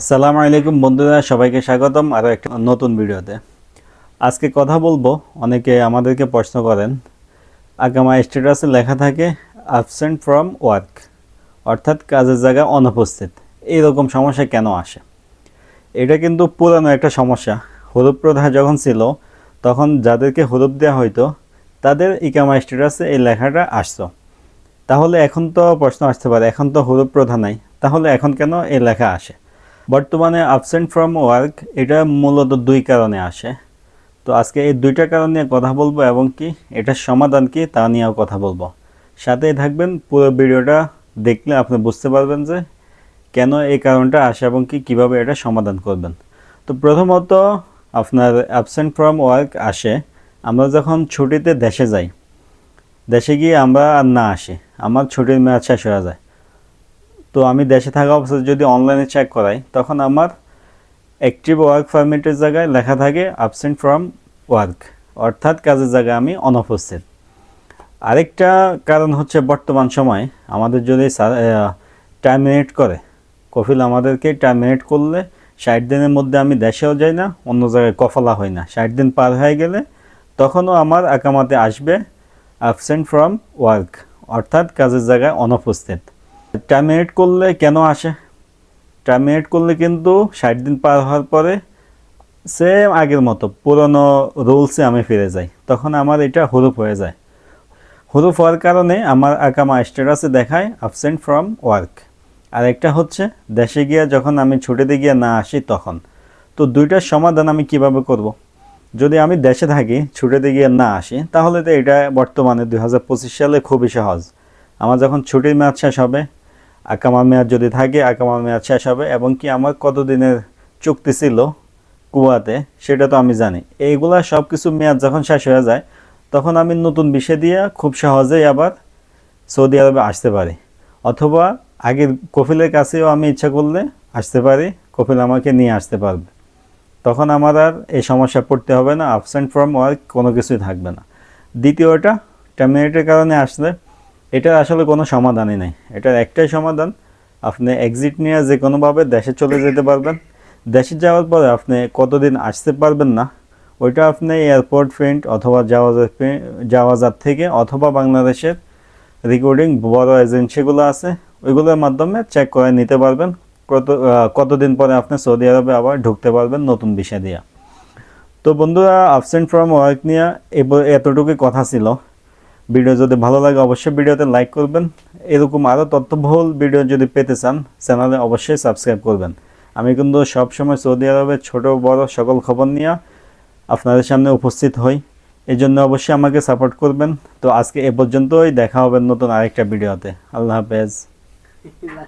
আসসালামু আলাইকুম বন্ধুরা, সবাইকে স্বাগতম আরও একটা নতুন ভিডিওতে। আজকে কথা বলব, অনেকে আমাদেরকে প্রশ্ন করেন, আগামা স্ট্যাটাসে লেখা থাকে অ্যাবসেন্ট ফ্রম ওয়ার্ক অর্থাৎ কাজের জায়গায় অনুপস্থিত। এইরকম সমস্যা কেন আসে? এটা কিন্তু পুরানো একটা সমস্যা। হরুপ প্রথা যখন ছিল, তখন যাদেরকে হরুপ দেওয়া হইতো, তাদের ইকামা স্ট্যাটাসে এই লেখাটা আসতো। তাহলে এখন তো প্রশ্ন আসতে পারে, এখন তো হরুপ প্রথা নাই, তাহলে এখন কেন এই লেখা আসে? বর্তমানে অ্যাবসেন্ট ফ্রম ওয়ার্ক এটা মূলত দুই কারণে আসে। তো আজকে এই দুইটা কারণ নিয়ে কথা বলব এবং কি এটার সমাধান কি তা নিয়েও কথা বলব। সাথেই থাকবেন, পুরো ভিডিওটা দেখলে আপনি বুঝতে পারবেন যে কেন এই কারণটা আসে এবং কি কীভাবে এটা সমাধান করবেন। তো প্রথমত, আপনার অ্যাবসেন্ট ফ্রম ওয়ার্ক আসে, আমরা যখন ছুটিতে দেশে যাই, দেশে গিয়ে আমরা আর না আসি, আমার ছুটির মেয়াদ শেষ হয়ে যায়। তো আমি দেশে থাকা অবস্থায় যদি অনলাইনে চেক করাই, তখন আমার অ্যাক্টিভ ওয়ার্ক পারমিটের জায়গায় লেখা থাকে অ্যাবসেন্ট ফ্রম ওয়ার্ক অর্থাৎ কাজের জায়গায় আমি অনুপস্থিত আরেকটা কারণ হচ্ছে বর্তমান সময়ে আমাদের যদি টার্মিনেট করে, কফিল আমাদেরকে টার্মিনেট করলে ষাট দিনের মধ্যে আমি দেশেও যাই না, অন্য জায়গায় কফলা হই না। ষাট দিন পার হয়ে গেলে তখনও আমার আকামাতে আসবে অ্যাবসেন্ট ফ্রম ওয়ার্ক অর্থাৎ কাজের জায়গায় অনুপস্থিত টার্মিনেট করলে কেন আসে? টার্মিনেট করলে কিন্তু ষাট দিন পার হওয়ার পরে সেম আগের মতো, পুরনো রুলসে আমি ফিরে যাই। তখন আমার এটা হরুপ হয়ে যায়। হরুপ হওয়ার কারণে আমার আকামা স্ট্যাটাসে দেখায় অ্যাবসেন্ট ফ্রম ওয়ার্ক আর একটা হচ্ছে, দেশে গিয়ে যখন আমি ছুটিতে গিয়ে না আসি তখন। তো দুইটার সমাধান আমি কীভাবে করব। যদি আমি দেশে থাকি, ছুটিতে গিয়ে না আসি, তাহলে তো এটা বর্তমানে দু হাজার পঁচিশ সালে খুবই সহজ। আমার যখন ছুটির মেয়াদ শেষ হবে আকামা মেয়াদ যদি থাকে, আকামা মেয়াদ শেষ হবে। এবং কি আমার কতদিনের চুক্তি ছিল কুয়াতে, সেটা তো আমি জানি। এইগুলা সব কিছু মেয়াদ যখন শেষ হয়ে যায়, তখন আমি নতুন বিষয় দিয়ে খুব সহজেই আবার সৌদি আরবে আসতে পারি। অথবা আগের কফিলের কাছেও আমি ইচ্ছা করলে আসতে পারি, কফিল আমাকে নিয়ে আসতে পারবে। তখন আমার আর এই সমস্যা পড়তে হবে না অ্যাবসেন্ট ফ্রম ওয়ার্ক কোনো কিছুই থাকবে না। দ্বিতীয়টা টার্মিনেটের কারণে আসলে এটার আসলে কোনো সমাধানই নেই। এটার একটাই সমাধান, আপনি এক্সিট নিয়ে যে কোনোভাবে দেশে চলে যেতে পারবেন। দেশে যাওয়ার পরে আপনি কতদিন আসতে পারবেন না, ওইটা আপনি এয়ারপোর্ট প্রিন্ট অথবা জাওয়াজার জাওয়াজার থেকে অথবা বাংলাদেশের রেকর্ডিং বড় এজেন্সিগুলো আছে, ওইগুলোর মাধ্যমে চেক করে নিতে পারবেন। কত কতদিন পরে আপনি সৌদি আরবে আবার ঢুকতে পারবেন নতুন বিষয় দিয়ে। তো বন্ধুরা অ্যাবসেন্ট ফ্রম ওয়ার্ক নিয়ে এতটুকুই কথা ছিল। ভিডিও যদি ভালো লাগে, অবশ্যই ভিডিওতে লাইক করবেন। এরকম আরও তথ্যবহুল ভিডিও যদি পেতে চান, চ্যানেলে অবশ্যই সাবস্ক্রাইব করবেন। আমি কিন্তু সবসময় সৌদি আরবের ছোট, বড় সকল খবর নিয়ে আপনাদের সামনে উপস্থিত হই। এই জন্য অবশ্যই আমাকে সাপোর্ট করবেন। তো আজকে এ পর্যন্তই, দেখা হবে নতুন আরেকটা ভিডিওতে। আল্লাহ হাফেজ।